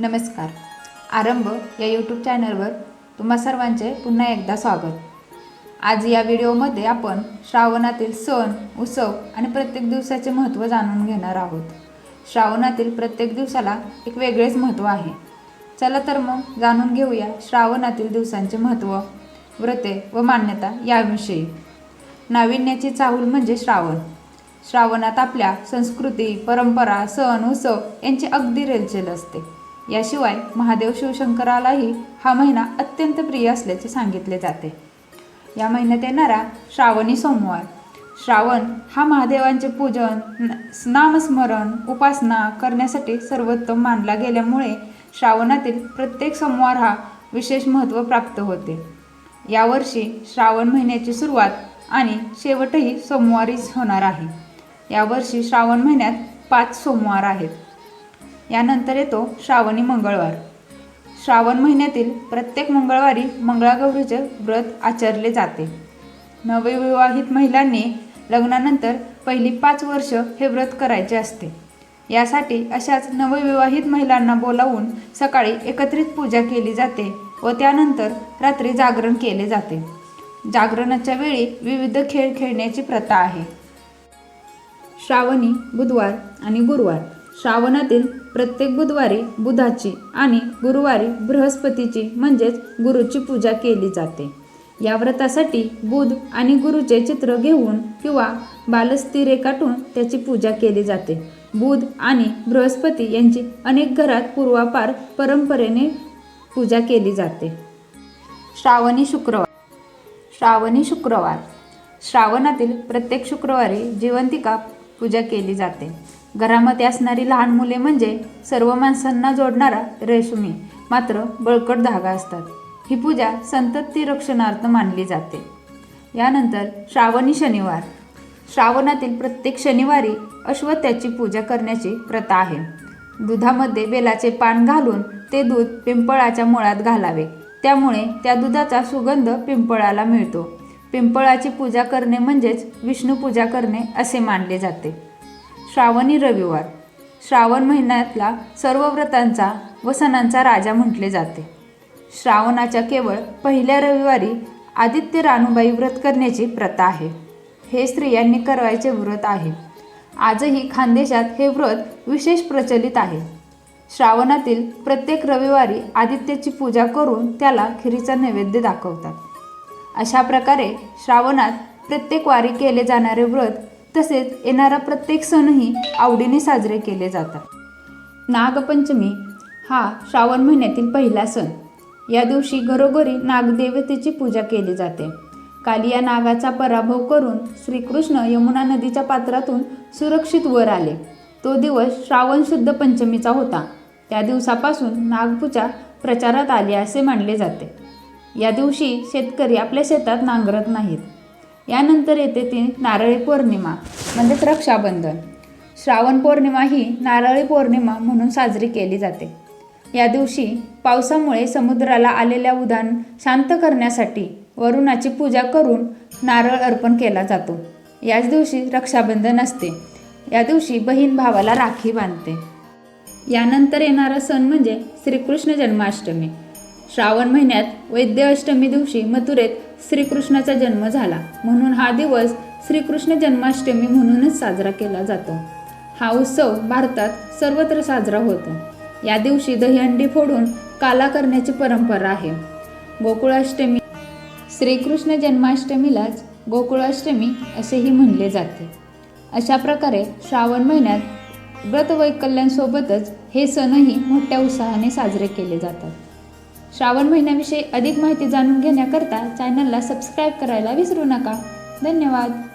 नमस्कार. आरंभ या यूट्यूब चॅनलवर तुम्हा सर्वांचे पुन्हा एकदा स्वागत. आज या व्हिडिओमध्ये आपण श्रावणातील सण उत्सव आणि प्रत्येक दिवसाचे महत्त्व जाणून घेणार आहोत. श्रावणातील प्रत्येक दिवसाला एक वेगळेच महत्त्व आहे. चला तर मग जाणून घेऊया श्रावणातील दिवसांचे महत्त्व व्रते व मान्यता याविषयी. नाविन्याची चाहूल म्हणजे श्रावण. श्रावणात आपल्या संस्कृती परंपरा सण उत्सव यांची अगदी रेलचेल असते. याशिवाय महादेव शिवशंकरालाही हा महिना अत्यंत प्रिय असल्याचे सांगितले जाते. या महिन्यात येणारा श्रावणी सोमवार. श्रावण हा महादेवांचे पूजन नामस्मरण उपासना करण्यासाठी सर्वोत्तम मानला गेल्यामुळे श्रावणातील प्रत्येक सोमवार हा विशेष महत्त्व प्राप्त होते. यावर्षी श्रावण महिन्याची सुरुवात आणि शेवटही सोमवारीच होणार आहे. यावर्षी श्रावण महिन्यात पाच सोमवार आहेत. यानंतर येतो श्रावणी मंगळवार. श्रावण महिन्यातील प्रत्येक मंगळवारी मंगळागौरीचे व्रत आचरले जाते. नवविवाहित महिलांनी लग्नानंतर पहिली पाच वर्ष हे व्रत करायचे असते. यासाठी अशाच नवविवाहित महिलांना बोलावून सकाळी एकत्रित पूजा केली जाते व त्यानंतर रात्री जागरण केले जाते. जागरणाच्या वेळी विविध खेळ खेळण्याची प्रथा आहे. श्रावणी बुधवार आणि गुरुवार. श्रावणातील प्रत्येक बुधवारी बुधाची आणि गुरुवारी बृहस्पतीची म्हणजेच गुरुची पूजा केली जाते. या व्रतासाठी बुध आणि गुरुचे चित्र घेऊन किंवा बालस्ती रेखाटून त्याची पूजा केली जाते. बुध आणि बृहस्पती यांची अनेक घरात पूर्वापार परंपरेने पूजा केली जाते. श्रावणी शुक्रवार. श्रावणी शुक्रवार. श्रावणातील प्रत्येक शुक्रवारी जिवंतिका पूजा केली जाते. घरामध्ये असणारी लहान मुले म्हणजे सर्व माणसांना जोडणारा रेशमी मात्र बळकट धागा असतात. ही पूजा संतती रक्षणार्थ मानली जाते. यानंतर श्रावणी शनिवार. श्रावणातील प्रत्येक शनिवारी अश्वत्याची पूजा करण्याची प्रथा आहे. दुधामध्ये बेलाचे पान घालून ते दूध पिंपळाच्या मुळात घालावे. त्यामुळे त्या दुधाचा सुगंध पिंपळाला मिळतो. पिंपळाची पूजा करणे म्हणजेच विष्णू पूजा करणे असे मानले जाते. श्रावणी रविवार. श्रावण महिन्यातला सर्व व्रतांचा व सणांचा राजा म्हटले जाते. श्रावणाच्या केवळ पहिल्या रविवारी आदित्य राणूबाई व्रत करण्याची प्रथा आहे. हे स्त्रियांनी करायचे व्रत आहे. आजही खानदेशात हे व्रत विशेष प्रचलित आहे. श्रावणातील प्रत्येक रविवारी आदित्याची पूजा करून त्याला खिरीचा नैवेद्य दाखवतात. अशा प्रकारे श्रावणात प्रत्येक वारी केले जाणारे व्रत तसेच येणारा प्रत्येक सणही आवडीने साजरे केले जातात. नागपंचमी हा श्रावण महिन्यातील पहिला सण. या दिवशी घरोघरी नागदेवतेची पूजा केली जाते. काली या नागाचा पराभव करून श्रीकृष्ण यमुना नदीच्या पात्रातून सुरक्षित वर आले. तो दिवस श्रावण शुद्ध पंचमीचा होता. त्या दिवसापासून नागपूजा प्रचारात आली असे मानले जाते. या दिवशी शेतकरी आपल्या शेतात नांगरत नाहीत. यानंतर येते ती नारळी पौर्णिमा म्हणजेच रक्षाबंधन. श्रावण पौर्णिमा ही नारळी पौर्णिमा म्हणून साजरी केली जाते. या दिवशी पावसामुळे समुद्राला आलेल्या उदान शांत करण्यासाठी वरुणाची पूजा करून नारळ अर्पण केला जातो. याच दिवशी रक्षाबंधन असते. या दिवशी बहीण भावाला राखी बांधते. यानंतर येणारा सण म्हणजे श्रीकृष्ण जन्माष्टमी. श्रावण महिन्यात वैद्य अष्टमी दिवशी मथुरेत श्रीकृष्णाचा जन्म झाला. म्हणून हा दिवस श्रीकृष्ण जन्माष्टमी म्हणूनच साजरा केला जातो. हा उत्सव भारतात सर्वत्र साजरा होतो. या दिवशी दहीहंडी फोडून काला करण्याची परंपरा आहे. गोकुळाष्टमी श्रीकृष्ण जन्माष्टमीलाच गोकुळाष्टमी असेही म्हणले जाते. अशा प्रकारे श्रावण महिन्यात व्रतवैकल्यांसोबतच हे सणही मोठ्या उत्साहाने साजरे केले जातात. श्रावण महिन्याविषयी अधिक माहिती जाणून घेण्याकरता चॅनलला सबस्क्राईब करायला विसरू नका. धन्यवाद.